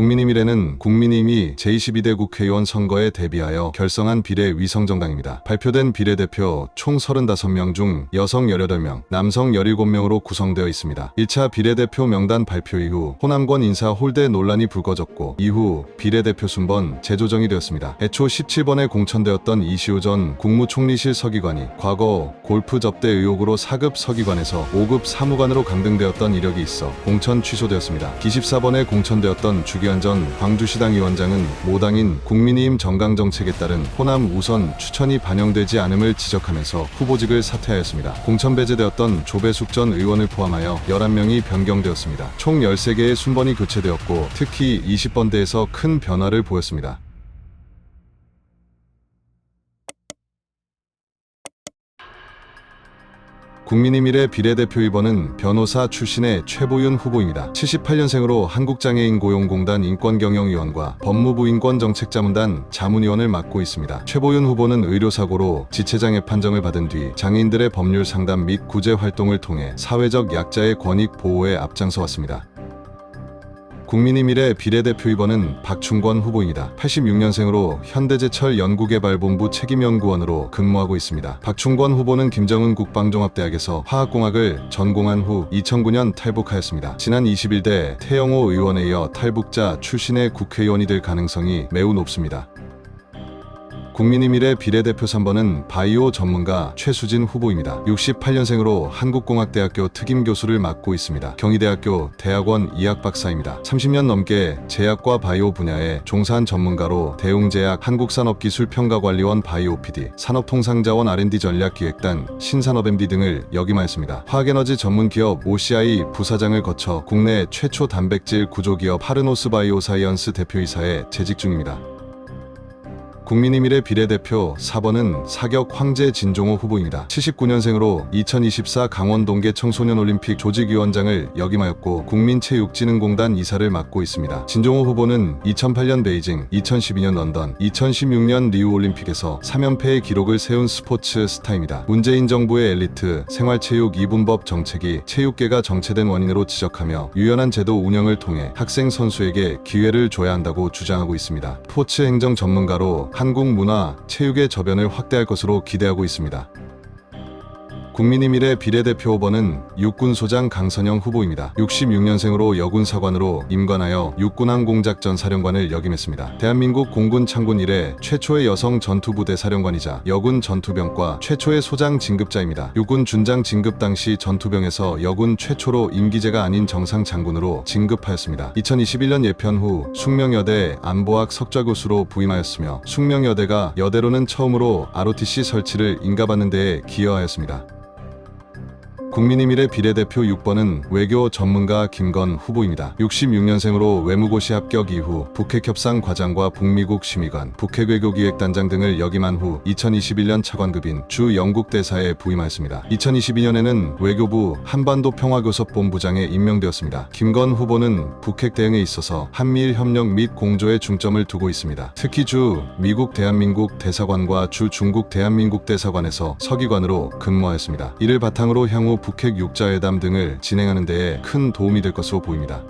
국민의 미래는 국민의힘이 제22대 국회의원 선거에 대비하여 결성한 비례 위성정당입니다. 발표된 비례대표 총 35명 중 여성 18명, 남성 17명으로 구성되어 있습니다. 1차 비례대표 명단 발표 이후 호남권 인사 홀대 논란이 불거졌고 이후 비례대표 순번 재조정이 되었습니다. 애초 17번에 공천되었던 이시우 전 국무총리실 서기관이 과거 골프 접대 의혹으로 4급 서기관에서 5급 사무관으로 강등되었던 이력이 있어 공천 취소되었습니다. 24번에 공천되었던 주 기현 전 광주시당 위원장은 모당인 국민의힘 정강정책에 따른 호남 우선 추천이 반영되지 않음을 지적하면서 후보직을 사퇴하였습니다. 공천 배제되었던 조배숙 전 의원을 포함하여 11명이 변경되었습니다. 총 13개의 순번이 교체되었고 특히 20번대에서 큰 변화를 보였습니다. 국민의 미래 비례대표 1번은 변호사 출신의 최보윤 후보입니다. 78년생으로 한국장애인 고용공단 인권경영위원과 법무부 인권정책자문단 자문위원을 맡고 있습니다. 최보윤 후보는 의료사고로 지체장애 판정을 받은 뒤 장애인들의 법률 상담 및 구제 활동을 통해 사회적 약자의 권익 보호에 앞장서 왔습니다. 국민의 미래 비례대표 2번은 박충권 후보입니다. 86년생으로 현대제철 연구개발본부 책임연구원으로 근무하고 있습니다. 박충권 후보는 김정은 국방종합대학에서 화학공학을 전공한 후 2009년 탈북하였습니다. 지난 21대 태영호 의원에 이어 탈북자 출신의 국회의원이 될 가능성이 매우 높습니다. 국민의 미래 비례대표 3번은 바이오 전문가 최수진 후보입니다. 68년생으로 한국공학대학교 특임교수를 맡고 있습니다. 경희대학교 대학원 이학박사입니다. 30년 넘게 제약과 바이오 분야에 종사한 전문가로 대웅제약 한국산업기술평가관리원 바이오 PD, 산업통상자원 R&D 전략기획단, 신산업MD 등을 역임하였습니다. 화학에너지 전문기업 OCI 부사장을 거쳐 국내 최초 단백질 구조기업 하르노스 바이오 사이언스 대표이사에 재직 중입니다. 국민의 미래 비례대표 4번은 사격 황제 진종호 후보입니다. 79년생으로 2024 강원 동계 청소년 올림픽 조직위원장을 역임하였고 국민체육진흥공단 이사를 맡고 있습니다. 진종호 후보는 2008년 베이징, 2012년 런던, 2016년 리우 올림픽에서 3연패의 기록을 세운 스포츠 스타입니다. 문재인 정부의 엘리트 생활체육 2분법 정책이 체육계가 정체된 원인으로 지적하며 유연한 제도 운영을 통해 학생 선수에게 기회를 줘야 한다고 주장하고 있습니다. 스포츠 행정 전문가로 한국 문화, 체육의 저변을 확대할 것으로 기대하고 있습니다. 국민의 미래 비례대표 5번은 육군 소장 강선영 후보입니다. 66년생으로 여군 사관으로 임관하여 육군항공작전 사령관을 역임했습니다. 대한민국 공군 창군 이래 최초의 여성 전투부대 사령관이자 여군 전투병과 최초의 소장 진급자입니다. 육군 준장 진급 당시 전투병에서 여군 최초로 임기제가 아닌 정상 장군으로 진급하였습니다. 2021년 예편 후 숙명여대 안보학 석좌 교수로 부임하였으며 숙명여대가 여대로는 처음으로 ROTC 설치를 인가받는 데에 기여하였습니다. 국민의 미래 비례대표 6번은 외교 전문가 김건 후보입니다. 66년생으로 외무고시 합격 이후 북핵 협상 과장과 북미국 심의관, 북핵 외교 기획단장 등을 역임한 후 2021년 차관급인 주 영국 대사에 부임하였습니다. 2022년에는 외교부 한반도 평화교섭 본부장에 임명되었습니다. 김건 후보는 북핵 대응에 있어서 한미일 협력 및 공조에 중점을 두고 있습니다. 특히 주 미국 대한민국 대사관과 주 중국 대한민국 대사관에서 서기관으로 근무하였습니다. 이를 바탕으로 향후 북핵 육자회담 등을 진행하는 데에 큰 도움이 될 것으로 보입니다.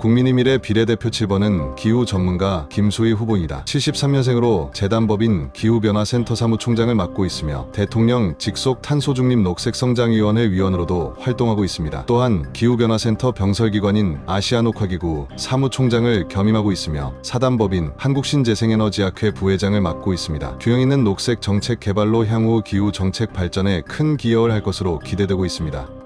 국민의 미래 비례대표 7번은 기후 전문가 김소희 후보입니다. 73년생으로 재단법인 기후변화센터 사무총장을 맡고 있으며 대통령 직속 탄소중립 녹색성장위원회 위원으로도 활동하고 있습니다. 또한 기후변화센터 병설기관인 아시아녹화기구 사무총장을 겸임하고 있으며 사단법인 한국신재생에너지학회 부회장을 맡고 있습니다. 균형 있는 녹색 정책 개발로 향후 기후 정책 발전에 큰 기여를 할 것으로 기대되고 있습니다.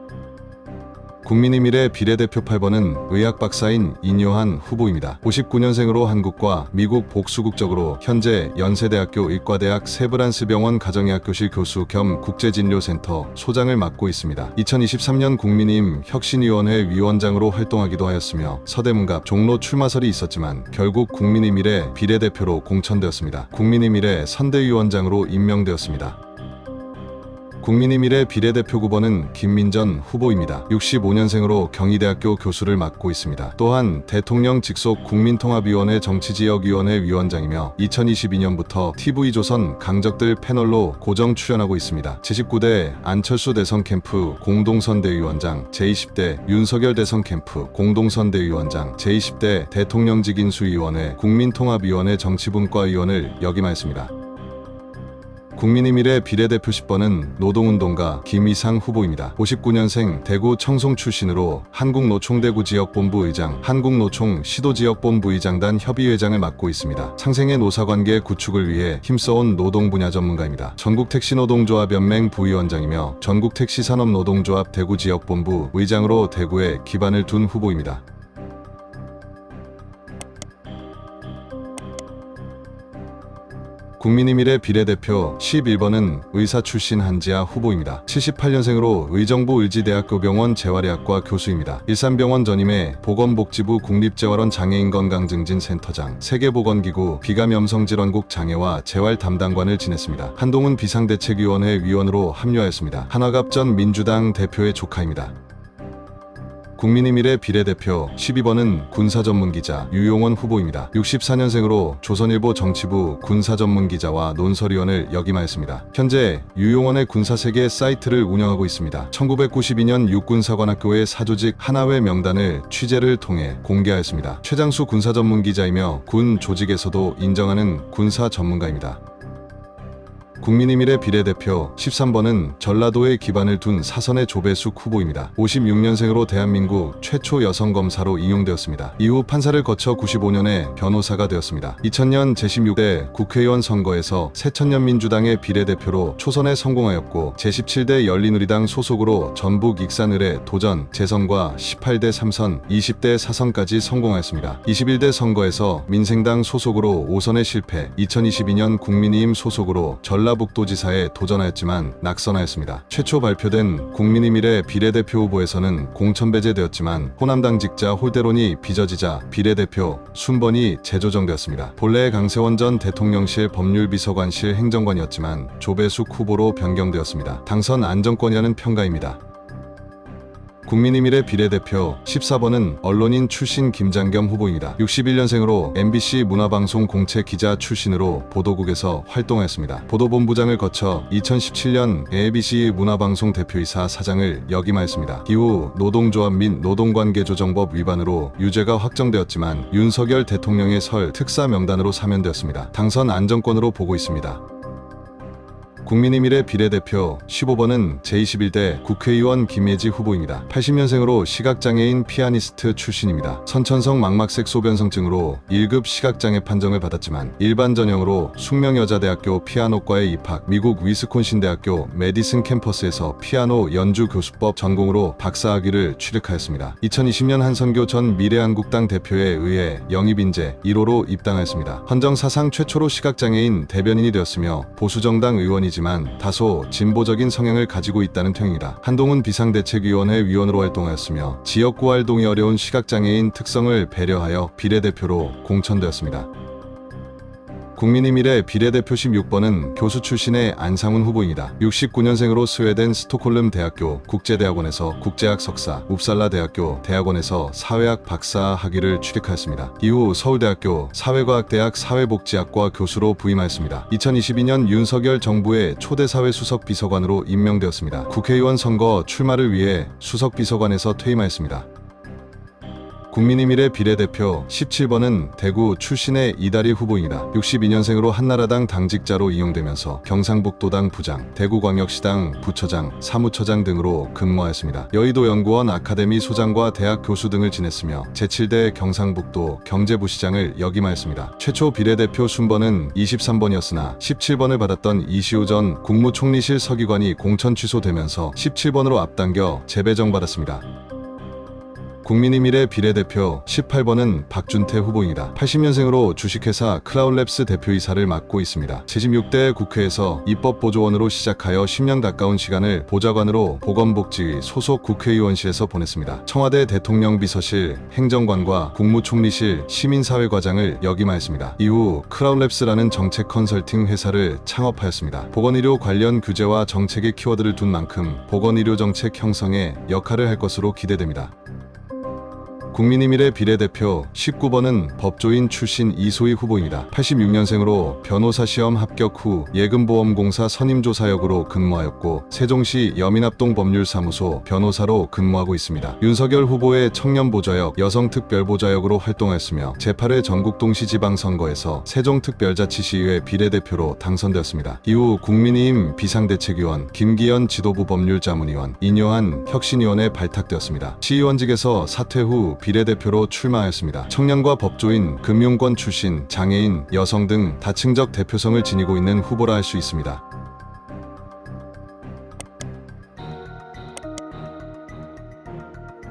국민의 미래 비례대표 8번은 의학 박사인 인요한 후보입니다. 59년생으로 한국과 미국 복수국적으로 현재 연세대학교 의과대학 세브란스 병원 가정의학교실 교수 겸 국제진료센터 소장을 맡고 있습니다. 2023년 국민의힘 혁신위원회 위원장으로 활동하기도 하였으며 서대문갑 종로 출마설이 있었지만 결국 국민의 미래 비례대표로 공천되었습니다. 국민의 미래 선대위원장으로 임명되었습니다. 국민의 미래 비례대표 후보는 김민전 후보입니다. 65년생으로 경희대학교 교수를 맡고 있습니다. 또한 대통령 직속 국민통합위원회 정치지역위원회 위원장이며 2022년부터 TV조선 강적들 패널로 고정 출연하고 있습니다. 제19대 안철수 대선 캠프 공동선대위원장, 제20대 윤석열 대선 캠프 공동선대위원장, 제20대 대통령직 인수위원회 국민통합위원회 정치분과위원을 역임하였습니다. 국민의 미래 비례대표 10번은 노동운동가 김이상 후보입니다. 59년생 대구 청송 출신으로 한국노총대구 지역본부 의장, 한국노총 시도지역본부 의장단 협의회장을 맡고 있습니다. 상생의 노사관계 구축을 위해 힘써온 노동 분야 전문가입니다. 전국택시노동조합연맹 부위원장이며 전국택시산업노동조합 대구 지역본부 의장으로 대구에 기반을 둔 후보입니다. 국민의 미래 비례대표 11번은 의사 출신 한지아 후보입니다. 78년생으로 의정부 의지대학교병원 재활의학과 교수입니다. 일산병원 전임해 보건복지부 국립재활원 장애인 건강증진 센터장, 세계보건기구 비감염성질환국 장애와 재활 담당관을 지냈습니다. 한동훈 비상대책위원회 위원으로 합류하였습니다. 한화갑 전 민주당 대표의 조카입니다. 국민의 미래 비례대표 12번은 군사전문기자 유용원 후보입니다. 64년생으로 조선일보 정치부 군사전문기자와 논설위원을 역임하였습니다. 현재 유용원의 군사세계 사이트를 운영하고 있습니다. 1992년 육군사관학교의 사조직 하나회 명단을 취재를 통해 공개하였습니다. 최장수 군사전문기자이며 군 조직에서도 인정하는 군사 전문가입니다. 국민의미래 비례대표 13번은 전라도에 기반을 둔 사선의 조배숙 후보입니다. 56년생으로 대한민국 최초 여성 검사로 임용되었습니다. 이후 판사를 거쳐 95년에 변호사가 되었습니다. 2000년 제16대 국회의원 선거에서 새천년민주당의 비례대표로 초선에 성공하였고 제17대 열린우리당 소속으로 전북 익산을에 도전, 재선과 18대 3선, 20대 4선까지 성공하였습니다. 21대 선거에서 민생당 소속으로 5선에 실패, 2022년 국민의힘 소속으로 전라 북도지사에 도전하였지만 낙선하였습니다. 최초 발표된 국민의미래 비례대표 후보에서는 공천 배제되었지만 호남당 직자 홀대론이 빚어지자 비례대표 순번이 재조정되었습니다. 본래 강세원 전 대통령실 법률비서관실 행정관이었지만 조배숙 후보로 변경되었습니다. 당선 안정권이라는 평가입니다. 국민의미래 비례대표 14번은 언론인 출신 김장겸 후보입니다. 61년생으로 MBC 문화방송 공채 기자 출신으로 보도국에서 활동하였습니다. 보도본부장을 거쳐 2017년 ABC 문화방송 대표이사 사장을 역임하였습니다. 이후 노동조합 및 노동관계조정법 위반으로 유죄가 확정되었지만 윤석열 대통령의 설 특사 명단으로 사면되었습니다. 당선 안정권으로 보고 있습니다. 국민의 미래 비례대표 15번은 제21대 국회의원 김예지 후보입니다. 80년생으로 시각장애인 피아니스트 출신입니다. 선천성 망막색 소변성증으로 1급 시각장애 판정을 받았지만 일반 전형으로 숙명여자대학교 피아노과에 입학, 미국 위스콘신 대학교 메디슨 캠퍼스에서 피아노 연주 교수법 전공으로 박사학위를 취득하였습니다. 2020년 한선교 전 미래한국당 대표에 의해 영입인재 1호로 입당하였습니다. 헌정 사상 최초로 시각장애인 대변인이 되었으며 보수정당 의원이 지만 다소 진보적인 성향을 가지고 있다는 평입니다. 한동훈 비상대책위원회 위원으로 활동하였으며 지역구 활동이 어려운 시각장애인 특성을 배려하여 비례대표로 공천되었습니다. 국민의 미래 비례대표 16번은 교수 출신의 안상훈 후보입니다. 69년생으로 스웨덴 스톡홀름 대학교 국제대학원에서 국제학 석사, 웁살라 대학교 대학원에서 사회학 박사 학위를 취득하였습니다. 이후 서울대학교 사회과학대학 사회복지학과 교수로 부임하였습니다. 2022년 윤석열 정부의 초대 사회 수석 비서관으로 임명되었습니다. 국회의원 선거 출마를 위해 수석 비서관에서 퇴임하였습니다. 국민의 미래 비례대표 17번은 대구 출신의 이다리 후보입니다. 62년생으로 한나라당 당직자로 이용되면서 경상북도당 부장, 대구광역시당 부처장, 사무처장 등으로 근무하였습니다. 여의도 연구원 아카데미 소장과 대학 교수 등을 지냈으며 제7대 경상북도 경제부시장을 역임하였습니다. 최초 비례대표 순번은 23번이었으나 17번을 받았던 이시우 전 국무총리실 서기관이 공천 취소되면서 17번으로 앞당겨 재배정받았습니다. 국민의 미래 비례대표 18번은 박준태 후보입니다. 80년생으로 주식회사 클라울랩스 대표이사를 맡고 있습니다. 제16대 국회에서 입법보조원으로 시작하여 10년 가까운 시간을 보좌관으로 보건복지위 소속 국회의원실에서 보냈습니다. 청와대 대통령 비서실, 행정관과 국무총리실 시민사회과장을 역임하였습니다. 이후 크라울랩스라는 정책 컨설팅 회사를 창업하였습니다. 보건의료 관련 규제와 정책의 키워드를 둔 만큼 보건의료 정책 형성에 역할을 할 것으로 기대됩니다. 국민의 미래 비례대표 19번은 법조인 출신 이소희 후보입니다. 86년생으로 변호사 시험 합격 후 예금보험공사 선임조사역으로 근무하였고 세종시 여민합동 법률사무소 변호사로 근무하고 있습니다. 윤석열 후보의 청년보좌역 여성특별보좌역으로 활동하였으며 제8회 전국동시 지방선거에서 세종특별자치시의회 비례대표로 당선되었습니다. 이후 국민의힘 비상대책위원 김기현 지도부 법률자문위원 인요한 혁신위원에 발탁되었습니다. 시의원직에서 사퇴 후 비례대표로 출마하였습니다. 청년과 법조인, 금융권 출신, 장애인, 여성 등 다층적 대표성을 지니고 있는 후보라 할 수 있습니다.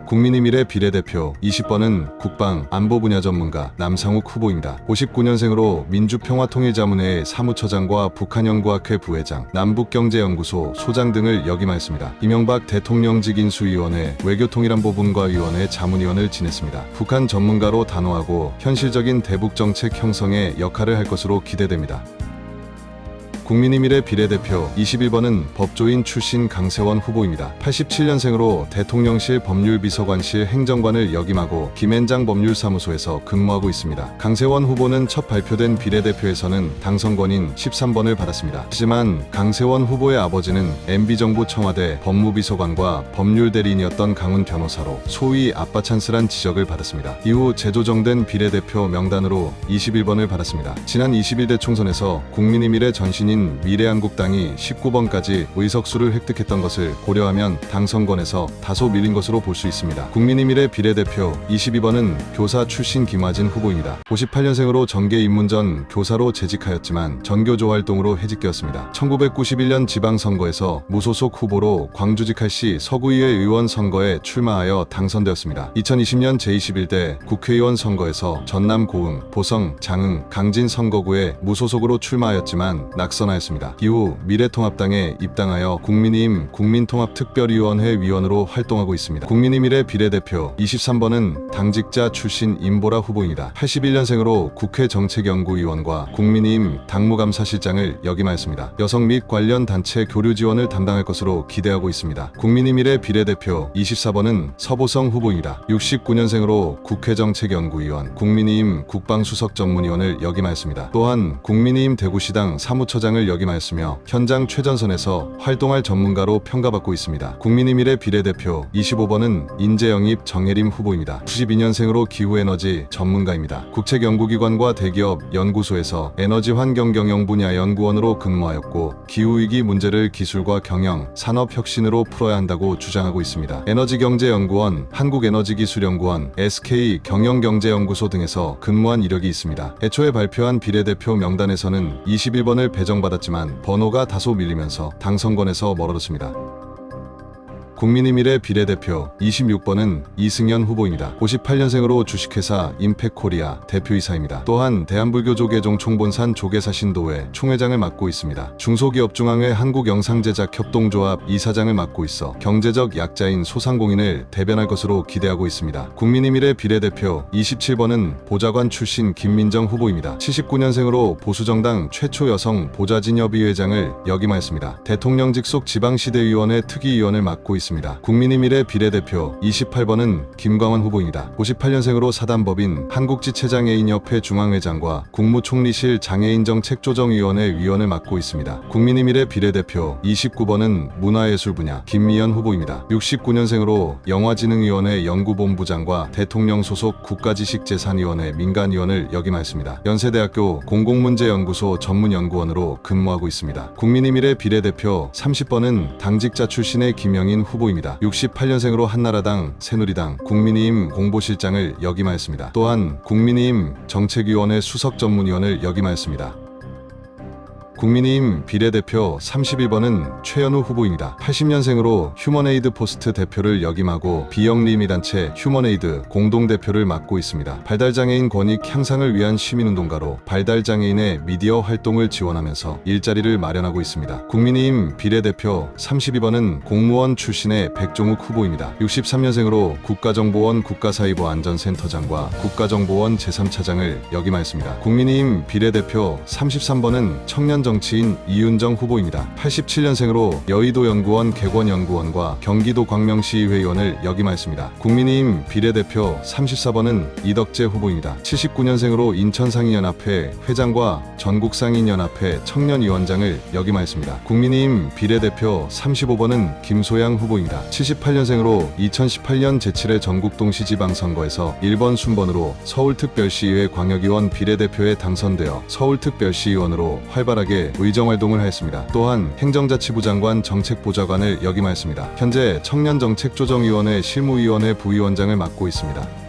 국민의 미래 비례대표 20번은 국방 안보 분야 전문가 남상욱 후보입니다. 59년생으로 민주평화통일자문회의 사무처장과 북한연구학회 부회장, 남북경제연구소 소장 등을 역임하였습니다. 이명박 대통령직 인수위원회 외교통일안보분과위원회 자문위원을 지냈습니다. 북한 전문가로 단호하고 현실적인 대북 정책 형성에 역할을 할 것으로 기대됩니다. 국민의 미래 비례대표 21번은 법조인 출신 강세원 후보입니다. 87년생으로 대통령실 법률비서관실 행정관을 역임하고 김앤장 법률사무소에서 근무하고 있습니다. 강세원 후보는 첫 발표된 비례대표에서는 당선권인 13번을 받았습니다. 하지만 강세원 후보의 아버지는 MB정부 청와대 법무비서관과 법률대리인이었던 강훈 변호사로 소위 아빠 찬스란 지적을 받았습니다. 이후 재조정된 비례대표 명단으로 21번을 받았습니다. 지난 21대 총선에서 국민의 미래 전신 인 미래한국당이 19번까지 의석수를 획득했던 것을 고려하면 당선권에서 다소 밀린 것으로 볼 수 있습니다. 국민의 미래 비례대표 22번은 교사 출신 김화진 후보입니다. 58년생으로 정계 입문 전 교사로 재직하였지만 전교조 활동으로 해직되었습니다. 1991년 지방선거에서 무소속 후보로 광주직할 시 서구의회 의원 선거에 출마하여 당선되었습니다. 2020년 제21대 국회의원 선거에서 전남 고흥, 보성, 장흥, 강진 선거구에 무소속으로 출마하였지만 낙선 하였습니다. 이후 미래통합당에 입당하여 국민의힘 국민통합특별위원회 위원으로 활동하고 있습니다. 국민의미래 비례대표 23번은 당직자 출신 임보라 후보입니다. 81년생으로 국회 정책연구위원과 국민의힘 당무감사실장을 역임하였습니다. 여성 및 관련 단체 교류 지원을 담당할 것으로 기대하고 있습니다. 국민의미래 비례대표 24번은 서보성 후보입니다. 69년생으로 국회 정책연구위원, 국민의힘 국방수석 전문위원을 역임하였습니다. 또한 국민의힘 대구시당 사무처장 을 역임하였으며 현장 최전선에서 활동할 전문가로 평가받고 있습니다. 국민의미래 비례대표 25번은 인재영입 정혜림 후보입니다. 92년생으로 기후에너지 전문가입니다. 국책연구기관과 대기업, 연구소에서 에너지 환경 경영 분야 연구원으로 근무하였고 기후위기 문제를 기술과 경영, 산업 혁신으로 풀어야 한다고 주장하고 있습니다. 에너지경제연구원, 한국에너지기술연구원, SK 경영경제연구소 등에서 근무한 이력이 있습니다. 애초에 발표한 비례대표 명단에서는 21번을 배정 받았지만 번호가 다소 밀리면서 당선권에서 멀어졌습니다. 국민의 미래 비례대표 26번은 이승현 후보입니다. 58년생으로 주식회사 임팩코리아 대표이사입니다. 또한 대한불교조계종 총본산 조계사 신도회 총회장을 맡고 있습니다. 중소기업 중앙회 한국영상제작 협동조합 이사장을 맡고 있어 경제적 약자인 소상공인을 대변할 것으로 기대하고 있습니다. 국민의 미래 비례대표 27번은 보좌관 출신 김민정 후보입니다. 79년생으로 보수정당 최초 여성 보좌진협의회장을 역임하였습니다. 대통령 직 속 지방시대위원회 특위위원을 맡고 있습니다. 국민의 미래 비례대표 28번은 김광원 후보입니다. 58년생으로 사단법인 한국지체장애인협회 중앙회장과 국무총리실 장애인정책조정위원회 위원을 맡고 있습니다. 국민의 미래 비례대표 29번은 문화예술 분야 김미연 후보입니다. 69년생으로 영화진흥위원회 연구본부장과 대통령 소속 국가지식재산위원회 민간위원을 역임하였습니다. 연세대학교 공공문제연구소 전문연구원으로 근무하고 있습니다. 국민의 미래 비례대표 30번은 당직자 출신의 김영인 후보입니다. 68년생으로 한나라당, 새누리당, 국민의힘 공보실장을 역임하였습니다. 또한 국민의힘 정책위원회 수석 전문위원을 역임하였습니다. 국민의힘 비례대표 31번은 최현우 후보입니다. 80년생으로 휴머네이드 포스트 대표를 역임하고 비영리미단체 휴머네이드 공동대표를 맡고 있습니다. 발달장애인 권익 향상을 위한 시민운동가로 발달장애인의 미디어 활동을 지원하면서 일자리를 마련하고 있습니다. 국민의힘 비례대표 32번은 공무원 출신의 백종욱 후보입니다. 63년생으로 국가정보원 국가사이버 안전센터장과 국가정보원 제3차장을 역임하였습니다. 국민의힘 비례대표 33번은 청년 정 치인 이윤정 후보입니다. 87년생으로 여의도 연구원 개권연구원과 경기도 광명시 회의원을 역임하였습니다. 국민의힘 비례대표 34번은 이덕재 후보입니다. 79년생으로 인천상인연합회 회장과 전국상인연합회 청년위원장을 역임하였습니다. 국민의힘 비례대표 35번은 김소양 후보입니다. 78년생으로 2018년 제7회 전국동시 지방선거에서 1번 순번으로 서울특별시의회 광역의원 비례대표에 당선되어 서울특별시의원으로 활발하게 의정 활동을 하였습니다. 또한 행정자치부 장관 정책보좌관을 역임하였습니다. 현재 청년정책조정위원회 실무위원회 부위원장을 맡고 있습니다.